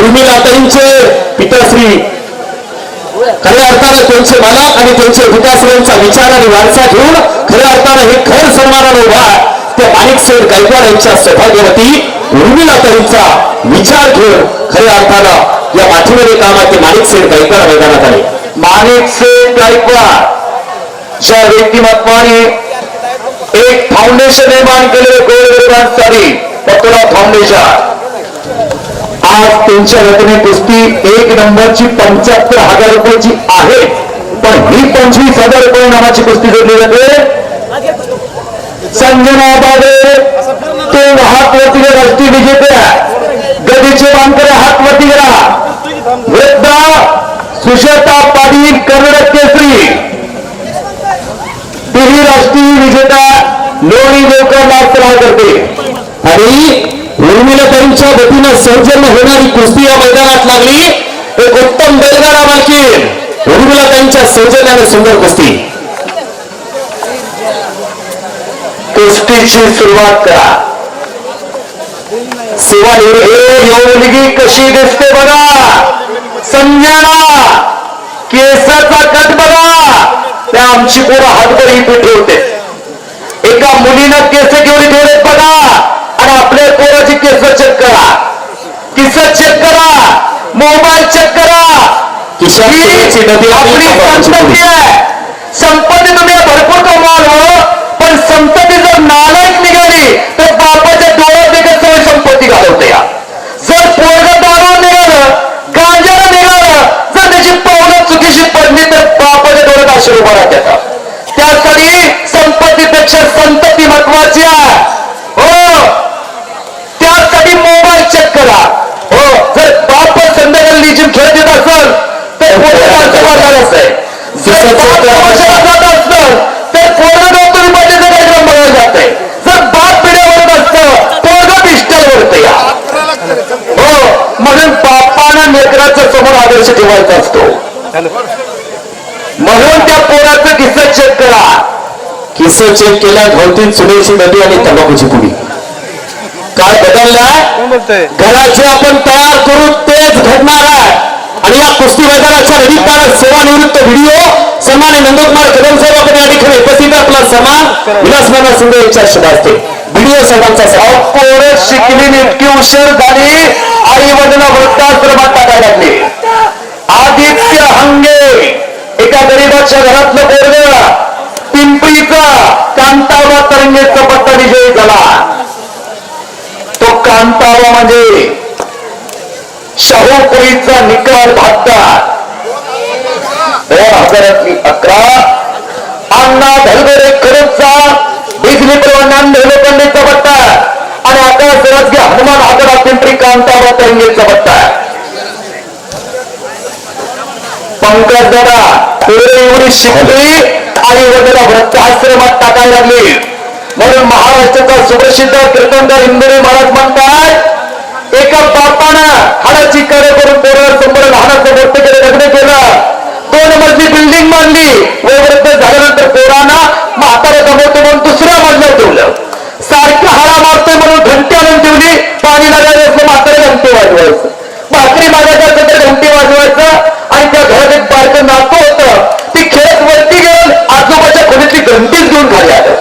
उर्मिलाताईंचे पिताश्री. खऱ्या अर्थानं त्यांचे मालक आणि त्यांचे पिताश्रींचा विचार आणि वारसा घेऊन खऱ्या अर्थानं हे खर सन्मानानं उभा त्या माणिकसेठ गायकवाड यांच्या सौभाग्यवती उर्मिलाताईंचा विचार घेऊन खऱ्या अर्थानं या पाठीमध्ये कामात ते माणिकसेठ गायकवाड मैदानात आले माणिकसेठ गायकवाड. ज्या व्यक्तिमत्वाने एक फाउंडेशन निर्माण केले गोरगरिबांसाठी पतोरा फाउंडेशन आज त्यांच्या वतीने कुस्ती एक नंबरची पंच्याहत्तर हजार रुपयाची आहे. पण ही पंचवीस हजार रुपये नावाची कुस्ती जोडली जाते. संजना बाबे ते हात राष्ट्रीय विजेत्या गदीचे बांधकडे हात वरती करा वृद्धा सुशता पाटील कन्नड केसरी. तीही राष्ट्रीय विजेता लोणी देवकर नाचराव करते आणि उर्मिलाताईंच्या वतीनं सौजन्य होणारी कुस्ती या मैदानात लागली. एक उत्तम बैलगाडा मालकी उर्मिलाताईंच्या सौजन्याने सुंदर कुस्ती. कुस्तीची सुरुवात करा. शिवाय मुलगी कशी दिसते बघा. संजना केसाचा कट बघा. त्या आमची पूर्ण हातभर इथे ठेवते. एका मुलीनं केस घेऊन ठेवले बघा. पोराची केस चेक करा. किस चेक करा. मोबाईल चेक करा. आपली संपत्ती आहे. संपत्ती तुम्ही भरपूर कमाल हो पण संपत्ती जर नालायक निघाली तर बापाच्या डोळ्यात देखील सगळी संपत्ती घालवते या. जर पोरग दारू निघालं गांजाला निघालं जर त्याची पावलं चुकीशी पडली तर बापाच्या डोळ्यात राहतात त्यासाठी संपत्तीपेक्षा संतती महत्वाची आहे हो त्यासाठी मोबाईल चेक करा हो जर बाप संध्याकाळी लिजिम खेळ देत असेल तर पोरगा समाधान असते जर बाप तमाशाला जात असलं तर पोरगा नोकरी पाहिजे कार्यक्रम बघायला जाते जर बाप पिढ्यावर असतं पोरगा पिस्टलवरत या. हो म्हणून बापानं लेकराच्या समोर आदर्श ठेवायचा असतो. म्हणून त्या पोराचं किस्सा चेक करा. किस चेक केला धोतीन सुनेची नदी आणि तंबाखूची पुडी काय बदललाय? घराचे आपण तयार करू तेच घडणार आहे. आणि या कुस्ती मैदानाच्या निमित्तानं सेवानिवृत्त व्हिडिओ सन्मान नंदकुमार कदम साहेब आपण या ठिकाणी उपस्थित आपला सन्मान विलासनाना शिंदे यांच्या शुभ असते. व्हिडिओ साहेबांचा सन्मान पोरं शिकली इतकी उशीर झाली. आई वडील वृद्धाश्रमात टाकायला लागले. आदित्य हंगे एका गरीबाच्या घरातलं पोरग पिंपरीचा कांतावा तरंगेचा पत्ता विजयी झाला. तो कांतावा म्हणजे शाहूपुरीचा निकाल भागतात. दोन हजारातली अकरा अण्णा धलगरे खडकचा बिजली प्रवाह लोखंडीचा पट्टा आणि आता सरसगे हनुमान आदरा पिंपरी कांतावा तरंगेचा पट्टा पंकज दादा पुढे एवढी शिकली आणि वगैरे वृत्ताश्रमात टाकायला लागली. म्हणून महाराष्ट्राचा सुप्रसिद्ध कीर्तनदार इंदुरी महाराज म्हणतात एका बापानं हाडाची कार्य करून पोरावर समोर लहानाचं वर्त केलं लग्न केलं. दोन मजली बिल्डिंग बांधली. वयवृद्ध झाल्यानंतर पोरांना म्हातारा कमवतो म्हणून दुसऱ्या मजल्यावर ठेवलं. सारखं हाडा मारतोय म्हणून घंटी आणून ठेवली. पाणी लागायचं असलं म्हातारा घंटी वाजवायचं. भाकरी मागायचं असलं तर घंटी वाजवायचं आणि त्या घरात एक बारकं नातं होतं. ती खेळत वरती घेऊन आजोबाच्या खोलीतली घंटीच घेऊन खाली आलं.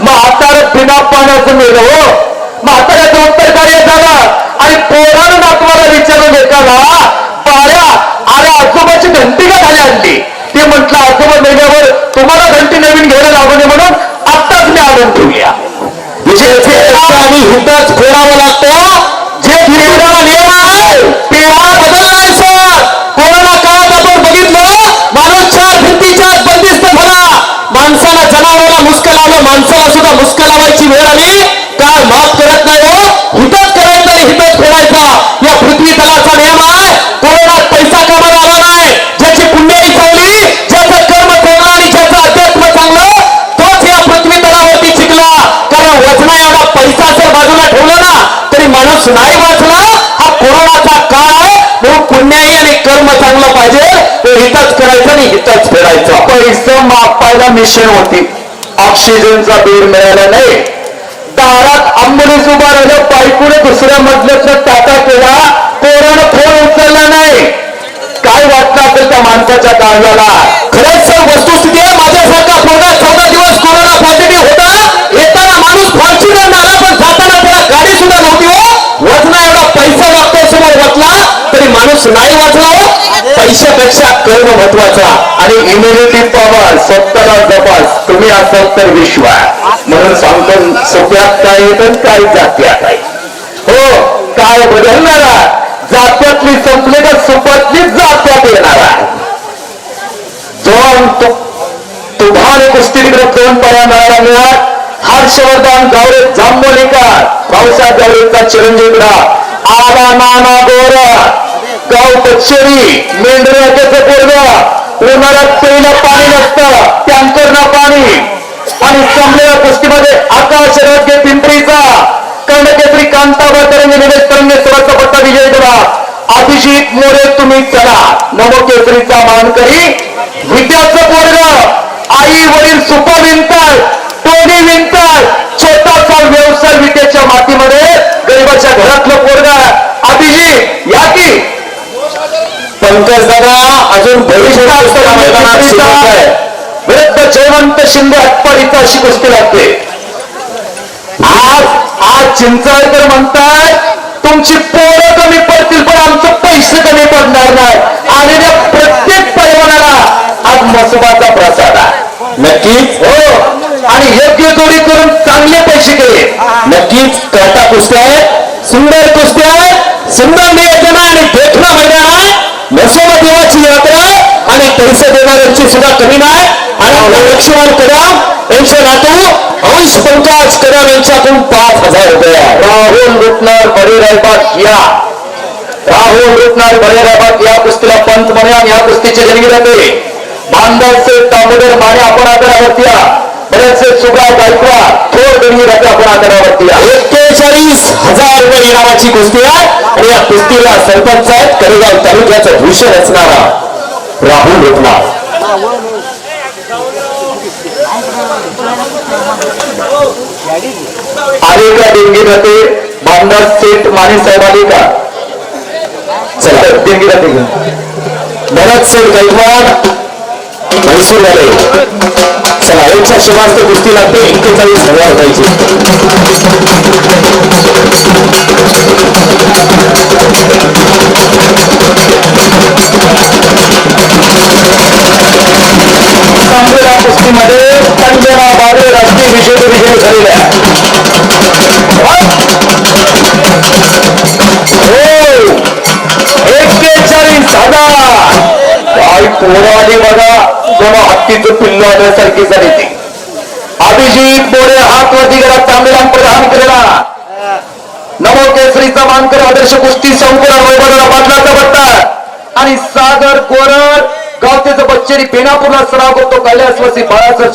म्हातारा बिना पाण्याचं मिळलं हो. म्हाताऱ्याचं उत्तर आणि आत्माला विचारून एकाला पाड्या अरे आजोबाची घंटी का खाली आणली? ते म्हटलं आजोबा मेल्यावर तुम्हाला घंटी नवीन घ्यायला लागू नये म्हणून आत्ताच मी आणून ठेवूया विजयाचे आणि हिताच खोडावं माणूस नाही वाचला हा कोरोनाचा काळ म्हणून पुण्याही आणि कर्म चांगलं पाहिजे तो हितच करायचं आणि हितच फेडायचं. पैसे मापायला मिशन होती. ऑक्सिजनचा बिल मिळाला नाही. दारात आंबुलन्स उभा राहिलं बायकोने दुसऱ्या मजल्यातनं टाटा केला कोरोना फोन उचलला नाही. काय वाटलं असेल त्या माणसाच्या काळजाला खरंच सर वस्तुस्थिती आहे माझ्यासारखा मुलगा चौदा दिवस कोरोना पॉझिटिव्ह होता. पैशापेक्षा कर्म महत्त्वाचा. आणि इम्युनिटी पॉवर स्वतःला जपास. तुम्ही असाल तर विश्वास म्हणून सांगतो सोप्यात काय येतं काय जात्यात काय हो काय बदलणारा जात्यातली संपले तर सुपातलीच जात्यात येणारा दोन तु- तुम्हाला कुस्तीकडे दोन पर्याय मिळाला. मिळत हर्षवर्धन गावरे जांभोलीकर. पावसा गावरेचा चिरंजीवडा आला नाना गोरा. गाव कचेरी मेंढराच्याचं पोरग उन्हाळ्यात प्यायला पाणी नसतं टँकर ना पाणी. आणि संपलेल्या कुस्तीमध्ये आकाश राज्य पिंपरीचा. कर्णकेसरी कांताबा तरंगे निलेश तरंगे सर्वांचा पट्टा विजय करा अभिजित मोरे तुम्ही चला. नवकेसरीचा केसरीचा मानकरी विद्याचं पोरग. आई वडील सुपर विणतात टोनी विणतात छोटासा व्यवसाय विद्याच्या मातीमध्ये गरीबाच्या घरातलं पोरग. अभिजित या की? पंकज दादा अजून विरुद्ध जयवंत शिंदे अटपाडीचा अशी कुस्ती लागते. आज आज चिंचाळकर म्हणताय तुमची पोरं कमी पडतील पण आमचं पैसे कमी पडणार नाही. आणि त्या प्रत्येक पैलवानाला आज मसुबाचा प्रसाद आहे. नक्कीच. हो. आणि योग्य जोडी करून चांगले पैसे केले. नक्कीच. करता कुस्त्या आहेत. सुंदर कुस्त्या आहेत. सुंदर नियोजन आहे आणि देखणं मैदान आहे नसोबा देवाची यात्रा आहे आणि पैसे देणाऱ्यांची सुद्धा कमी नाही. आणि लक्ष्मण कदम यांचे नातू अंश पंकज कदम यांच्याकडून पाच हजार रुपये. राहुल रुपनार बडे रायबाग या. राहुल रुपनार बडे रायबाग या कुस्तीला पंत म्हणे आणि या कुस्तीचे जाते बांधवचे दामोदर माने आपण आकड्यावरती या. बरेचसे सुगा गायकवाड थोर जाते आपण आकड्यावरती या. एक्केचाळीस हजार रुपये इनामाची कुस्ती आहे. आणि या कुस्तीला सरपंच आहेत कडेगाव तालुक्याचं भूषण असणारा. राहुल रुपनार आले का देणगी जाते बांधव सेठ माने साहेब आले का? चला देणगी जाते भरत सेठ गायकवाड म्हैसूर आले चला यांच्या शिवास्त गोष्टी लागते एक्केचाळीस हजार रुपयाची. रामलीला कुस्तीमध्ये पंजना बारे राष्ट्रीय विजेते विजयी झालेल्या हो एक्केचाळीस हजार. काय पोराली बघा जणू हत्तीचं पिल्ल आल्यासारखी झाली ती. अभिजित बोरे हात वरती करा तांबेला प्रधान केलेला. नमो केसरीचा मानकर आदर्श कुस्ती संकुला वैभवला बदलाचा बट्टा आणि सागर कोरड गाव त्याचं बच्चेरी पेनापूरला सराव करतो कैलासवासी बाळाचं